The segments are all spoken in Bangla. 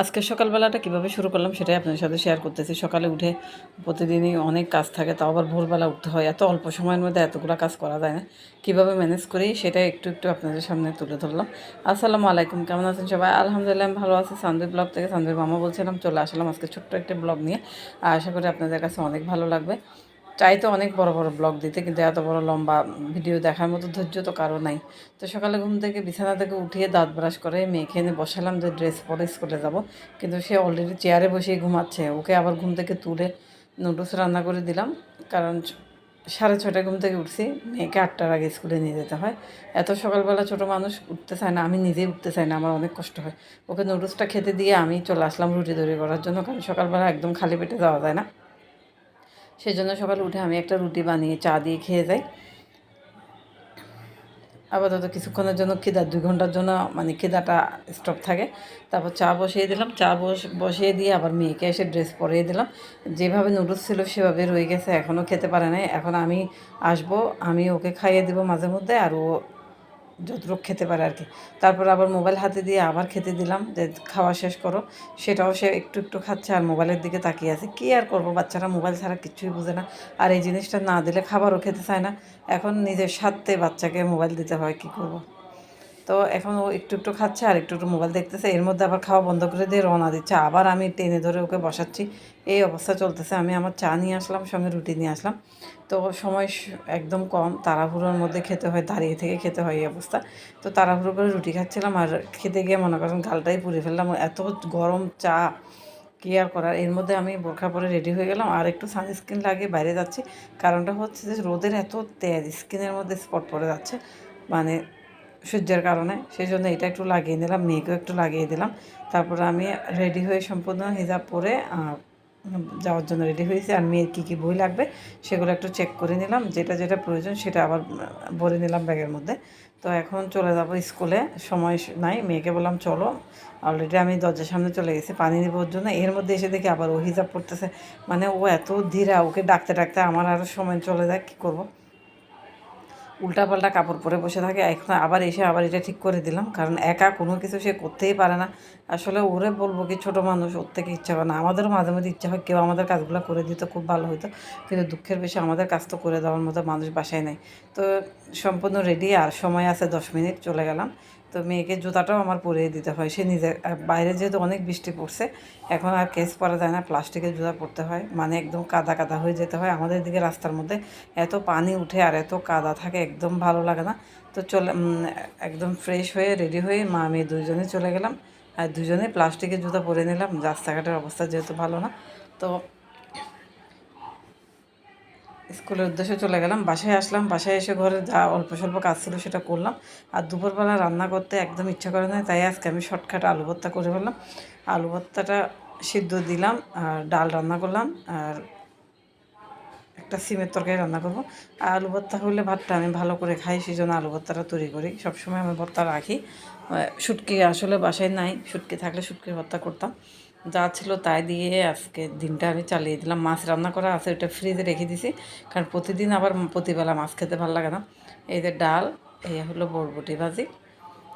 আজকে সকালবেলাটা কীভাবে শুরু করলাম সেটাই আপনাদের সাথে শেয়ার করতেছি। সকালে উঠে প্রতিদিনই অনেক কাজ থাকে, তাও আবার ভোরবেলা উঠতে হয়। এত অল্প সময়ের মধ্যে এতগুলো কাজ করা যায় না। কীভাবে ম্যানেজ করি সেটাই একটু একটু আপনাদের সামনে তুলে ধরলাম। আসসালামু আলাইকুম, কেমন আছেন সবাই? আলহামদুলিল্লাহ আমি ভালো আছি। সানদীপ ব্লগ থেকে সানদীপ মামা বলছিলাম, চলে আসলাম আজকে ছোট্ট একটা ব্লগ নিয়ে। আশা করি আপনাদের কাছে অনেক ভালো লাগবে। চাই তো অনেক বড় বড় ব্লগ দিতে, কিন্তু এত বড় লম্বা ভিডিও দেখার মতো ধৈর্য তো কারও নাই। তো সকালে ঘুম থেকে বিছানা থেকে উঠিয়ে দাঁত ব্রাশ করে মেয়েকে এনে বসালাম যে ড্রেস পরে স্কুলে যাব। কিন্তু সে অলরেডি চেয়ারে বসেই ঘুমাচ্ছে। ওকে আবার ঘুম থেকে তুলে নুডলস রান্না করে দিলাম। কারণ সাড়ে ছটায় ঘুম থেকে উঠছি, মেয়েকে আটটার আগে স্কুলে নিয়ে যেতে হয়। এত সকালবেলা ছোটো মানুষ উঠতে চায় না, আমি নিজেই উঠতে চাই না, আমার অনেক কষ্ট হয়। ওকে নুডলসটা খেতে দিয়ে আমি চলে আসলাম রুটি তৈরি করার জন্য, কারণ সকালবেলা একদম খালি পেটে যাওয়া যায় না। সেই জন্য সকালে উঠে আমি একটা রুটি বানিয়ে চা দিয়ে খেয়ে যাই। আপাতত কিছুক্ষণের জন্য খিদা দুই ঘণ্টার জন্য মানে খিদাটা স্টপ থাকে। তারপর চা বসিয়ে দিলাম। চা বস বসিয়ে দিয়ে আবার মেয়েকে এসে ড্রেস পরিয়ে দিলাম। যেভাবে নুডলস ছিল সেভাবে রয়ে গেছে। এখনও খেতে পারে নাই। এখন আমি আসব, আমি ওকে খাইয়ে দিব মাঝে মধ্যে আর ও যতটুকু খেতে পারে আর কি। তারপর আবার মোবাইল হাতে দিয়ে আবার খেতে দিলাম যে খাওয়া শেষ করো। সেটাও সে একটু একটু খাচ্ছে আর মোবাইলের দিকে তাকিয়ে আছে। কী আর করব? বাচ্চারা মোবাইল ছাড়া কিছুই বুঝে না। আর এই জিনিসটা না দিলে খাবারও খেতে চায় না। এখন নিজের স্বার্থে বাচ্চাকে মোবাইল দিতে হয়, কী করব। তো এখন ও একটু একটু খাচ্ছে আর একটু একটু মোবাইল দেখতেছে। এর মধ্যে আবার খাওয়া বন্ধ করে দিয়ে রওনা দিচ্ছে। আবার আমি টেনে ধরে ওকে বসাচ্ছি। এই অবস্থা চলতেছে। আমি আমার চা নিয়ে আসলাম, সঙ্গে রুটি নিয়ে আসলাম। তো সময় একদম কম। তাড়াহুড়োর মধ্যে খেতে হয়, দাঁড়িয়ে থেকে খেতে হয় এই অবস্থা। তো তাড়াহুড়ো করে রুটি খাচ্ছিলাম আর খেতে গিয়ে মনে করেন গালটাই পুড়ে ফেললাম। এত গরম চা, কী আর করার? এর মধ্যে আমি বোরখা পরে রেডি হয়ে গেলাম। আর একটু সানস্ক্রিন লাগিয়ে বাইরে যাচ্ছি। কারণটা হচ্ছে যে রোদের এত তেজ, স্কিনের মধ্যে স্পট পড়ে যাচ্ছে। মানে সূর্যের কারণে। সেই জন্য এটা একটু লাগিয়ে নিলাম, মেয়েকেও একটু লাগিয়ে দিলাম। তারপরে আমি রেডি হয়ে সম্পূর্ণ হিজাব পরে যাওয়ার জন্য রেডি হয়েছি। আর মেয়ের কী কী বই লাগবে সেগুলো একটু চেক করে নিলাম। যেটা যেটা প্রয়োজন সেটা আবার ভরে নিলাম ব্যাগের মধ্যে। তো এখন চলে যাব স্কুলে সময় নাই। মেয়েকে বললাম, চলো। অলরেডি আমি দরজার সামনে চলে গেছি। পানি নেবার জন্য। এর মধ্যে এসে দেখি আবার ও হিজাব পড়তেছে মানে ও এত ধীরা, ওকে ডাকতে ডাকতে আমার আরও সময় চলে যায়। কী করব? উল্টাপাল্টা কাপড় পরে বসে থাকে। এখন আবার এসে আবার এটা ঠিক করে দিলাম। কারণ একা কোনো কিছু সে করতেই পারে না। আসলে ওরে বলব কি, ছোটো মানুষ, ওর থেকে ইচ্ছা করে না। আমাদেরও মাঝে মাঝে ইচ্ছা হয় কেউ আমাদের কাজগুলো করে দিত, খুব ভালো হতো কিন্তু দুঃখের বেশি আমাদের কাজ তো করে দেওয়ার মতো মানুষ বাসায় নেই। তো সম্পূর্ণ রেডি আর সময় আছে, দশ মিনিট চলে গেলাম। তো মেয়েকে জুতাটাও আমার পরিয়ে দিতে হয়। সে নিজে বাইরে যেহেতু অনেক বৃষ্টি পড়ছে, এখন আর কেস পরা যায় না, প্লাস্টিকের জুতা পরতে হয়। মানে একদম কাদা কাদা হয়ে যেতে হয়। আমাদের দিকে রাস্তার মধ্যে এত পানি উঠে আর এত কাদা থাকে, একদম ভালো লাগে না। তো চলে একদম ফ্রেশ হয়ে রেডি হয়ে মা মেয়ে দুজনে চলে গেলাম। আর দুজনে প্লাস্টিকের জুতা পরে নিলাম। রাস্তাঘাটের অবস্থা যেহেতু ভালো না। তো স্কুলের উদ্দেশ্যে চলে গেলাম, বাসায় আসলাম, বাসায় এসে ঘরে যা অল্প স্বল্প কাজ ছিল সেটা করলাম। আর দুপুরবেলা রান্না করতে একদম ইচ্ছা করে না তাই আজকে আমি শর্টকাট আলু ভর্তা করে ফেললাম। আলু ভর্তাটা সিদ্ধ দিলাম, আর ডাল রান্না করলাম, আর একটা সিমের তরকারি রান্না করব। আর আলু ভর্তা হলে ভাতটা আমি ভালো করে খাই সেই জন্য আলু ভর্তাটা তৈরি করি। সবসময় আমি ভর্তা রাখি। শুটকি আসলে বাসায় নাই, শুটকি থাকলে শুটকির ভর্তা করতাম। যা ছিল তাই দিয়ে আজকে দিনটা আমি চালিয়ে দিলাম। মাছ রান্না করা আছে, ওটা ফ্রিজে রেখে দিছি। কারণ প্রতিদিন আবার প্রতিবেলা মাছ খেতে ভালো লাগে না। এই যে ডাল, এই হলো বরবটি ভাজি।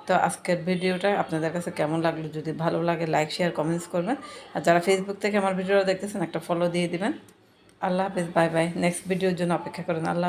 তো আজকের ভিডিওটা আপনাদের কাছে কেমন লাগল? যদি ভালো লাগে লাইক শেয়ার কমেন্টস করবেন। আর যারা ফেসবুক থেকে আমার ভিডিওটা দেখতেছেন, একটা ফলো দিয়ে দিবেন। আল্লাহ হাফিজ বাই বাই নেক্সট ভিডিওর জন্য অপেক্ষা করেন। আল্লাহ